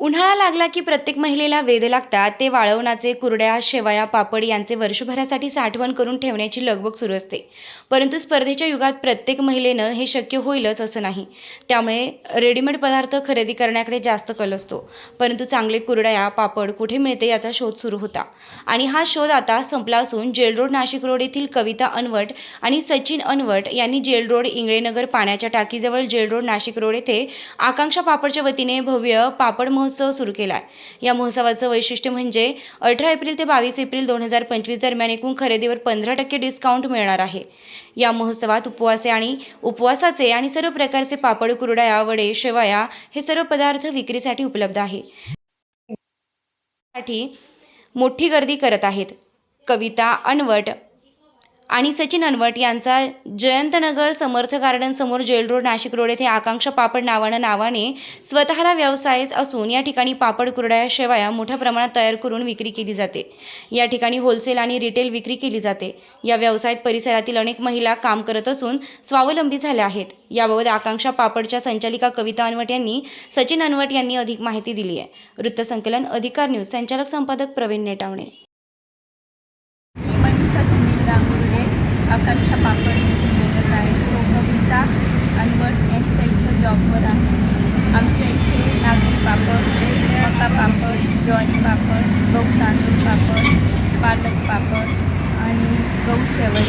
उन्हाळा लागला की प्रत्येक महिलेला वेध लागतात. ते वाळवणाचे कुरड्या शेवया पापड यांचे वर्षभरासाठी साठवण करून ठेवण्याची लगबग सुरू असते. परंतु स्पर्धेच्या युगात प्रत्येक महिलेनं हे शक्य होईलच असं नाही. त्यामुळे रेडीमेड पदार्थ खरेदी करण्याकडे जास्त कल असतो. परंतु चांगले कुरड्या पापड कुठे मिळते याचा शोध सुरू होता. आणि हा शोध आता संपला असून जेल रोड नाशिक रोड येथील कविता अनवट आणि सचिन अनवट यांनी जेल रोड इंगळेनगर पाण्याच्या टाकीजवळ जेल रोड नाशिक रोड येथे आकांक्षा पापडच्या वतीने भव्य पापड महोत्सव सुरू केला आहे या महोत्सवाचं वैशिष्ट्य म्हणजे अठरा एप्रिल ते बावीस एप्रिल दोन हजार पंचवीस दरम्यान एकूण खरेदीवर पंधरा टक्के डिस्काउंट मिळणार आहे. या महोत्सवात उपवासे आणि उपवासाचे आणि सर्व प्रकारचे पापड कुरडाया वडे शेवया हे सर्व पदार्थ विक्रीसाठी उपलब्ध आहे. साठी मोठी गर्दी करत आहेत. कविता अनवट आणि सचिन अनवट यांचा जयंतनगर समर्थ गार्डन समोर जेल रोड नाशिक रोड येथे आकांक्षा पापड नावानं नावाने स्वतःला व्यवसाय असून या ठिकाणी पापड कुरड्या शेवया मोठ्या प्रमाणात तयार करून विक्री केली जाते. या ठिकाणी होलसेल आणि रिटेल विक्री केली जाते. या व्यवसायात परिसरातील अनेक महिला काम करत असून स्वावलंबी झाल्या आहेत. याबाबत आकांक्षा पापडच्या संचालिका कविता अनवट यांनी सचिन अनवट यांनी अधिक माहिती दिली आहे. वृत्तसंकलन अधिकार न्यूज संचालक संपादक प्रवीण नेटावणे मी मनीषा सुनील गांगुर्डे आकांक्षा पापड इथून बोलत आहे तो कविता अनवट यांच्या इथं जॉबवर आहे आमच्या इथे नागरी पापड मका पापड ज्वारी पापड गहू तांदूळ पापड पालक पापड आणि गहू शेवई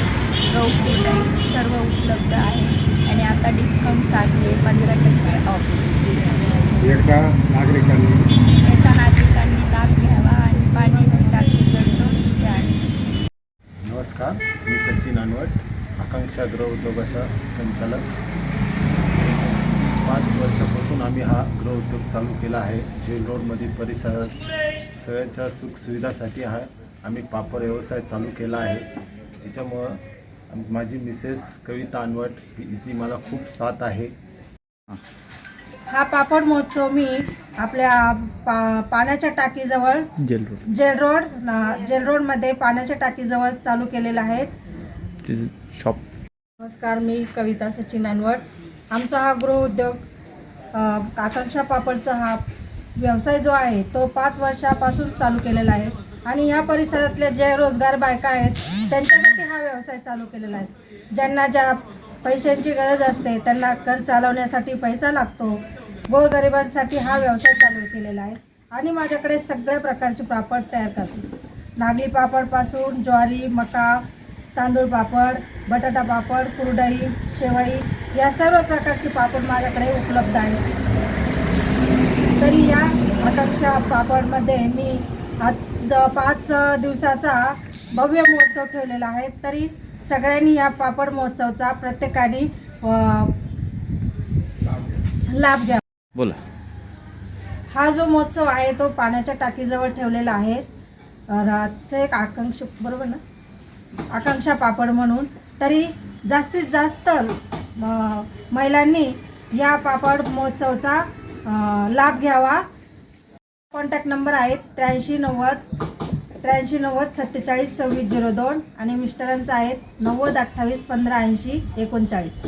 गहू कुरडई सर्व उपलब्ध आहे. आणि आता डिस्काउंट चालू आहे पंधरा टक्के ऑफ याचा नागरिकांनी लाभ घ्यावा आणि पाण्याची टाकी आहे. नमस्कार मी सचिन अनवट आकांक्षा गृह उद्योगाचा संचालक. पाच वर्षापासून आम्ही हा गृह उद्योग चालू केला आहे जेल रोडमधील परिसरात सगळ्यांच्या सुखसुविधासाठी हा आम्ही पापड व्यवसाय चालू केला आहे. त्याच्यामुळं माझी मिसेस कविता अनवट हिची मला खूप साथ आहे. हा पापड महोत्सव मी आपल्या पा पाण्याच्या टाकीजवळ jail road. Jail road jail रोडमध्ये पाण्याच्या टाकीजवळ चालू केलेला आहे. ते शॉप. नमस्कार मी कविता सचिन अनवट. आमचा हा गृहउद्योग आकांक्षा पापडचा हा व्यवसाय जो आहे तो पाच वर्षापासून चालू केलेला आहे. आणि या परिसरातल्या जे रोजगार बायका आहेत त्यांच्यासाठी हा व्यवसाय चालू केलेला आहे. ज्यांना ज्या पैशांची गरज असते त्यांना घर चालवण्यासाठी पैसा लागतो. गोरगरिबांसाठी हा व्यवसाय चालू केलेला आहे. आणि माझ्याकडे सगळ्या प्रकारचे पापड तयार करते नागली पापडपासून ज्वारी मका तांदूळ पापड बटाटा पापड कुरडई शेवई या सर्व प्रकारचे पापड माझ्याकडे उपलब्ध आहेत. तरी या आकांक्षा पापडमध्ये मी आत पाच दिवसाचा भव्य महोत्सव ठेवलेला आहे. तरी सगळ्यांनी या पापड महोत्सवचा प्रत्येकाने लाभ घ्या. बोला. हा जो महोत्सव आहे तो पाण्याच्या टाकीजवळ ठेवलेला आहे. ते एक आकांक्षा बरोबर ना? आकांक्षा पापड म्हणून. तरी जास्तीत जास्त महिलांनी या पापड महोत्सवचा लाभ घ्यावा. कॉन्टॅक्ट नंबर आहेत त्र्याऐंशी नव्वद त्र्याऐंशी नव्वद सत्तेचाळीस सव्वीस झिरो दोन आणि मिस्टरांचा आहेत नव्वद अठ्ठावीस पंधरा ऐंशी एकोणचाळीस.